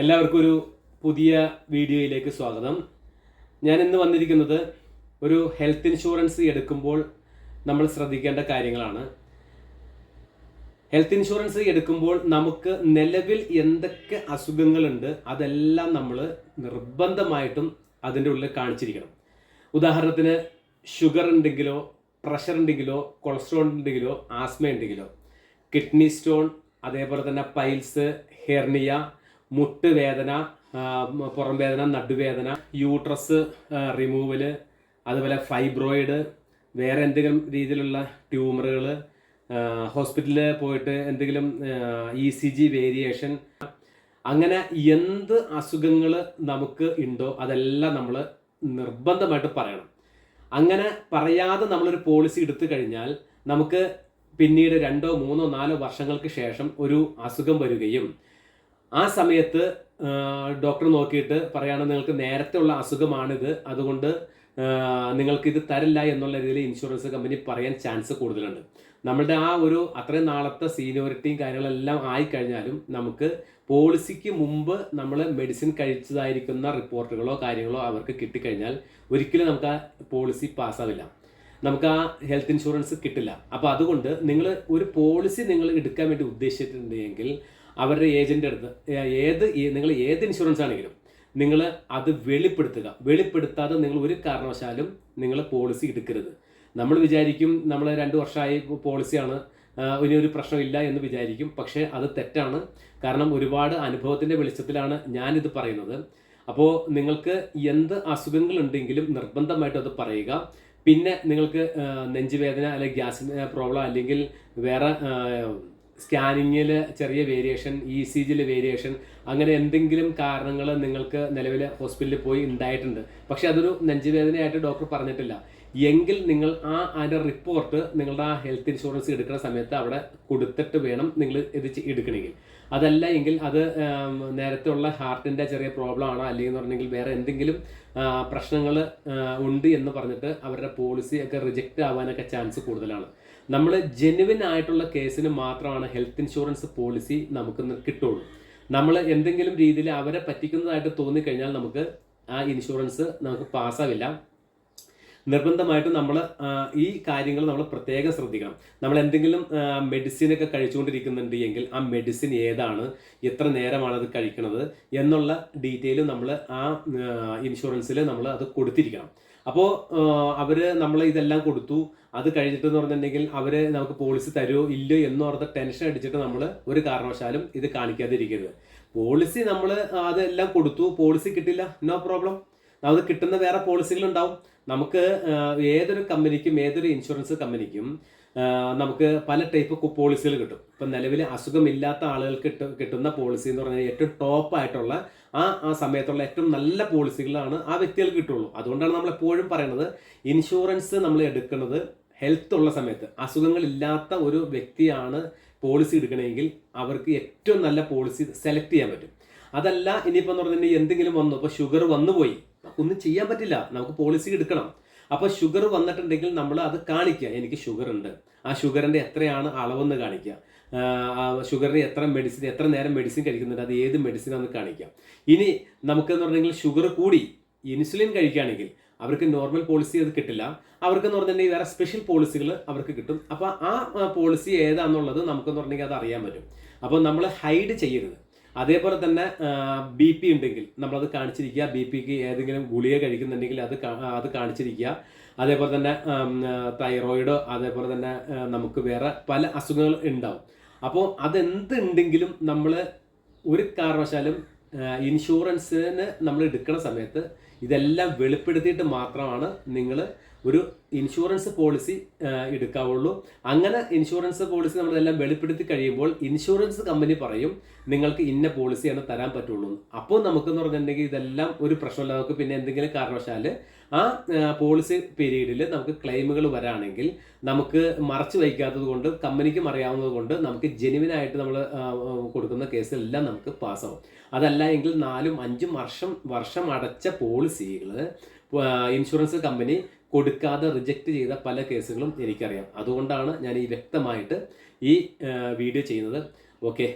എല്ലാവർക്കും ഒരു പുതിയ വീഡിയോയിലേക്ക് സ്വാഗതം. ഞാൻ ഇന്ന് വന്നിരിക്കുന്നത് ഒരു ഹെൽത്ത് ഇൻഷുറൻസ് എടുക്കുമ്പോൾ നമ്മൾ ശ്രദ്ധിക്കേണ്ട കാര്യങ്ങളാണ്. ഹെൽത്ത് ഇൻഷുറൻസ് എടുക്കുമ്പോൾ നമുക്ക് നിലവിൽ എന്തൊക്കെ അസുഖങ്ങളുണ്ട് അതെല്ലാം നമ്മൾ നിർബന്ധമായിട്ടും അതിന്റെ ഉള്ളിൽ കാണിച്ചിരിക്കണം. ഉദാഹരണത്തിന് ഷുഗർ ഉണ്ടെങ്കിലോ പ്രഷർ ഉണ്ടെങ്കിലോ കൊളസ്ട്രോൾ ഉണ്ടെങ്കിലോ ആസ്മ ഉണ്ടെങ്കിലോ കിഡ്നി സ്റ്റോൺ അതേപോലെ തന്നെ പൈൽസ് ഹെർണിയ മുട്ട് വേദന ആ, പുറം വേദന നടുവേദന യൂട്രസ് റിമൂവൽ അതുപോലെ ഫൈബ്രോയിഡ് വേറെ എന്തെങ്കിലും രീതിയിലുള്ള ട്യൂമറുകൾ ഹോസ്പിറ്റലിൽ പോയിട്ട് എന്തെങ്കിലും ഇ സി ജി വേരിയേഷൻ അങ്ങനെ എന്ത് അസുഖങ്ങൾ നമുക്ക് ഉണ്ടോ അതെല്ലാം നമ്മൾ നിർബന്ധമായിട്ട് പറയണം. അങ്ങനെ പറയാതെ നമ്മളൊരു പോളിസി എടുത്തു കഴിഞ്ഞാൽ നമുക്ക് പിന്നീട് രണ്ടോ മൂന്നോ നാലോ വർഷങ്ങൾക്ക് ശേഷം ഒരു അസുഖം വരികയും ആ സമയത്ത് ഡോക്ടർ നോക്കിയിട്ട് പറയുകയാണ് നിങ്ങൾക്ക് നേരത്തെ ഉള്ള അസുഖമാണിത്. അതുകൊണ്ട് നിങ്ങൾക്ക് ഇത് തരില്ല എന്നുള്ള രീതിയിൽ ഇൻഷുറൻസ് കമ്പനി പറയാൻ ചാൻസ് കൂടുതലുണ്ട്. നമ്മളുടെ ആ ഒരു അത്രയും നാളത്തെ സീനിയോറിറ്റിയും കാര്യങ്ങളെല്ലാം ആയിക്കഴിഞ്ഞാലും നമുക്ക് പോളിസിക്ക് മുമ്പ് നമ്മൾ മെഡിസിൻ കഴിച്ചതായിരിക്കുന്ന റിപ്പോർട്ടുകളോ കാര്യങ്ങളോ അവർക്ക് കിട്ടിക്കഴിഞ്ഞാൽ ഒരിക്കലും നമുക്ക് ആ പോളിസി പാസ്സാവില്ല. നമുക്ക് ആ ഹെൽത്ത് ഇൻഷുറൻസ് കിട്ടില്ല. അപ്പോൾ അതുകൊണ്ട് നിങ്ങൾ ഒരു പോളിസി നിങ്ങൾ എടുക്കാൻ വേണ്ടി ഉദ്ദേശിച്ചിട്ടുണ്ടെങ്കിൽ അവരുടെ ഏജന്റ് അടുത്ത് ഏത് നിങ്ങൾ ഏത് ഇൻഷുറൻസ് ആണെങ്കിലും നിങ്ങൾ അത് വെളിപ്പെടുത്തുക. വെളിപ്പെടുത്താതെ നിങ്ങൾ ഒരു കാരണവശാലും നിങ്ങൾ പോളിസി എടുക്കരുത്. നമ്മൾ വിചാരിക്കും നമ്മൾ രണ്ട് വർഷമായി പോളിസിയാണ് ഇനി ഒരു പ്രശ്നമില്ല എന്ന് വിചാരിക്കും. പക്ഷേ അത് തെറ്റാണ്. കാരണം ഒരുപാട് അനുഭവത്തിന്റെ വെളിച്ചത്തിലാണ് ഞാനിത് പറയുന്നത്. അപ്പോൾ നിങ്ങൾക്ക് എന്ത് അസുഖങ്ങളുണ്ടെങ്കിലും നിർബന്ധമായിട്ടും അത് പറയുക. പിന്നെ നിങ്ങൾക്ക് നെഞ്ചുവേദന അല്ലെങ്കിൽ ഗ്യാസ് പ്രോബ്ലം അല്ലെങ്കിൽ വേറെ സ്കാനിങ്ങിൽ ചെറിയ വേരിയേഷൻ ഇ സി ജിയിൽ വേരിയേഷൻ അങ്ങനെ എന്തെങ്കിലും കാരണങ്ങൾ നിങ്ങൾക്ക് നിലവിൽ ഹോസ്പിറ്റലിൽ പോയി ഉണ്ടായിട്ടുണ്ട്. പക്ഷേ അതൊരു നെഞ്ചുവേദനയായിട്ട് ഡോക്ടർ പറഞ്ഞിട്ടില്ല. എങ്കിൽ നിങ്ങൾ ആ അതിന്റെ റിപ്പോർട്ട് നിങ്ങളുടെ ആ ഹെൽത്ത് ഇൻഷുറൻസ് എടുക്കുന്ന സമയത്ത് അവിടെ കൊടുത്തിട്ട് വേണം നിങ്ങൾ ഇത് എടുക്കണമെങ്കിൽ. അതല്ല എങ്കിൽ അത് നേരത്തെ ഉള്ള ഹാർട്ടിന്റെ ചെറിയ പ്രോബ്ലം ആണോ അല്ലെങ്കിൽ എന്ന് പറഞ്ഞെങ്കിൽ വേറെ എന്തെങ്കിലും പ്രശ്നങ്ങൾ ഉണ്ട് എന്ന് പറഞ്ഞിട്ട് അവരുടെ പോളിസി ഒക്കെ റിജക്റ്റ് ആവാനൊക്കെ ചാൻസ് കൂടുതലാണ്. നമ്മൾ ജെനുവിൻ ആയിട്ടുള്ള കേസിന് മാത്രമാണ് ഹെൽത്ത് ഇൻഷുറൻസ് പോളിസി നമുക്ക് കിട്ടുള്ളൂ. നമ്മൾ എന്തെങ്കിലും രീതിയിൽ അവരെ പറ്റിക്കുന്നതായിട്ട് തോന്നിക്കഴിഞ്ഞാൽ നമുക്ക് ആ ഇൻഷുറൻസ് നമുക്ക് പാസ്സാവില്ല നിർബന്ധമായിട്ടും നമ്മൾ ഈ കാര്യങ്ങൾ നമ്മൾ പ്രത്യേകം ശ്രദ്ധിക്കണം. നമ്മൾ എന്തെങ്കിലും മെഡിസിനൊക്കെ കഴിച്ചുകൊണ്ടിരിക്കുന്നുണ്ട് എങ്കിൽ ആ മെഡിസിൻ ഏതാണ് എത്ര നേരമാണ് അത് കഴിക്കുന്നത് എന്നുള്ള ഡീറ്റെയിൽ നമ്മൾ ആ ഇൻഷുറൻസിൽ നമ്മൾ അത് കൊടുത്തിരിക്കണം. അപ്പോൾ അവർ നമ്മൾ ഇതെല്ലാം കൊടുത്തു. അത് കഴിഞ്ഞിട്ട് എന്ന് പറഞ്ഞിട്ടുണ്ടെങ്കിൽ അവർ നമുക്ക് പോളിസി തരുമോ ഇല്ലയോ എന്നോർത്ത് ടെൻഷൻ അടിച്ചിട്ട് നമ്മൾ ഒരു കാരണവശാലും ഇത് കാണിക്കാതിരിക്കരുത്. പോളിസി നമ്മൾ അതെല്ലാം കൊടുത്തു. പോളിസി കിട്ടില്ല. No problem. അത് കിട്ടുന്ന വേറെ പോളിസികൾ ഉണ്ടാവും. നമുക്ക് ഏതൊരു കമ്പനിക്കും ഏതൊരു ഇൻഷുറൻസ് കമ്പനിക്കും നമുക്ക് പല ടൈപ്പ് പോളിസികൾ കിട്ടും. ഇപ്പം നിലവിൽ അസുഖമില്ലാത്ത ആളുകൾക്ക് കിട്ടുന്ന പോളിസി എന്ന് പറഞ്ഞാൽ ഏറ്റവും ടോപ്പ് ആയിട്ടുള്ള ആ ആ സമയത്തുള്ള ഏറ്റവും നല്ല പോളിസികളാണ് ആ വ്യക്തികൾക്ക് കിട്ടുള്ളൂ. അതുകൊണ്ടാണ് നമ്മൾ എപ്പോഴും പറയുന്നത് ഇൻഷുറൻസ് നമ്മൾ എടുക്കുന്നത് ഹെൽത്ത് ഉള്ള സമയത്ത്. അസുഖങ്ങളില്ലാത്ത ഒരു വ്യക്തിയാണ് പോളിസി എടുക്കണമെങ്കിൽ അവർക്ക് ഏറ്റവും നല്ല പോളിസി സെലക്ട് ചെയ്യാൻ പറ്റും. അതല്ല ഇനിയിപ്പോൾ എന്ന് പറഞ്ഞിട്ടുണ്ടെങ്കിൽ എന്തെങ്കിലും വന്നു. ഇപ്പോൾ ഷുഗർ വന്നുപോയി. ഒന്നും ചെയ്യാൻ പറ്റില്ല. നമുക്ക് പോളിസി എടുക്കണം. അപ്പോൾ ഷുഗർ വന്നിട്ടുണ്ടെങ്കിൽ നമ്മൾ അത് കാണിക്കുക. എനിക്ക് ഷുഗർ ഉണ്ട്. ആ ഷുഗറിന്റെ എത്രയാണ് അളവെന്ന് കാണിക്കുക. ഷുഗറിന് എത്ര മെഡിസിൻ എത്ര നേരം മെഡിസിൻ കഴിക്കുന്നുണ്ട് അത് ഏത് മെഡിസിനാന്ന് കാണിക്കാം ഇനി നമുക്കെന്ന് പറഞ്ഞെങ്കിൽ ഷുഗർ കൂടി ഇൻസുലിൻ കഴിക്കുകയാണെങ്കിൽ അവർക്ക് നോർമൽ പോളിസി അത് കിട്ടില്ല. അവർക്ക് എന്ന് പറഞ്ഞിട്ടുണ്ടെങ്കിൽ വേറെ സ്പെഷ്യൽ പോളിസികൾ അവർക്ക് കിട്ടും. അപ്പോൾ ആ പോളിസി ഏതാണെന്നുള്ളത് നമുക്കെന്ന് പറഞ്ഞെങ്കിൽ അത് അറിയാൻ പറ്റും. അപ്പോൾ നമ്മൾ ഹൈഡ് ചെയ്യരുത്. അതേപോലെ തന്നെ ബി പി ഉണ്ടെങ്കിൽ നമ്മളത് കാണിച്ചിരിക്കുക. ബി പിക്ക് ഏതെങ്കിലും ഗുളിക കഴിക്കുന്നുണ്ടെങ്കിൽ അത് അത് കാണിച്ചിരിക്കുക. അതേപോലെ തന്നെ തൈറോയിഡ് അതേപോലെ തന്നെ നമുക്ക് വേറെ പല അസുഖങ്ങൾ ഉണ്ടാവും. അപ്പോൾ അതെന്തുണ്ടെങ്കിലും നമ്മൾ ഒരു കാരണവശാലും ഇൻഷുറൻസിന് നമ്മൾ എടുക്കുന്ന സമയത്ത് ഇതെല്ലാം വെളിപ്പെടുത്തിയിട്ട് മാത്രമാണ് നിങ്ങൾ ഒരു ഇൻഷുറൻസ് പോളിസി എടുക്കാവുള്ളൂ. അങ്ങനെ ഇൻഷുറൻസ് പോളിസി നമ്മളെല്ലാം വെളിപ്പെടുത്തി കഴിയുമ്പോൾ ഇൻഷുറൻസ് കമ്പനി പറയും നിങ്ങൾക്ക് ഇന്ന പോളിസിയാണ് തരാൻ പറ്റുള്ളൂ. അപ്പോൾ നമുക്കെന്ന് പറഞ്ഞിട്ടുണ്ടെങ്കിൽ ഇതെല്ലാം ഒരു പ്രശ്നമില്ല. നമുക്ക് പിന്നെ എന്തെങ്കിലും കാരണവശാൽ ആ പോളിസി പീരീഡിൽ നമുക്ക് ക്ലെയിമുകൾ വരാണെങ്കിൽ നമുക്ക് മറച്ചു വയ്ക്കാത്തത് കൊണ്ട് കമ്പനിക്കും അറിയാവുന്നത് കൊണ്ട് നമുക്ക് ജെനുവിനായിട്ട് നമ്മൾ കൊടുക്കുന്ന കേസിലെല്ലാം നമുക്ക് പാസ്സാവും അതല്ല എങ്കിൽ നാലും അഞ്ചും വർഷം വർഷം അടച്ച പോളിസികൾ ഇൻഷുറൻസ് കമ്പനി കൊടുക്കാതെ റിജക്റ്റ് ചെയ്ത പല കേസുകളും എനിക്കറിയാം. അതുകൊണ്ടാണ് ഞാൻ ഈ വ്യക്തമായിട്ട് ഈ വീഡിയോ ചെയ്യുന്നത്. ഓക്കെ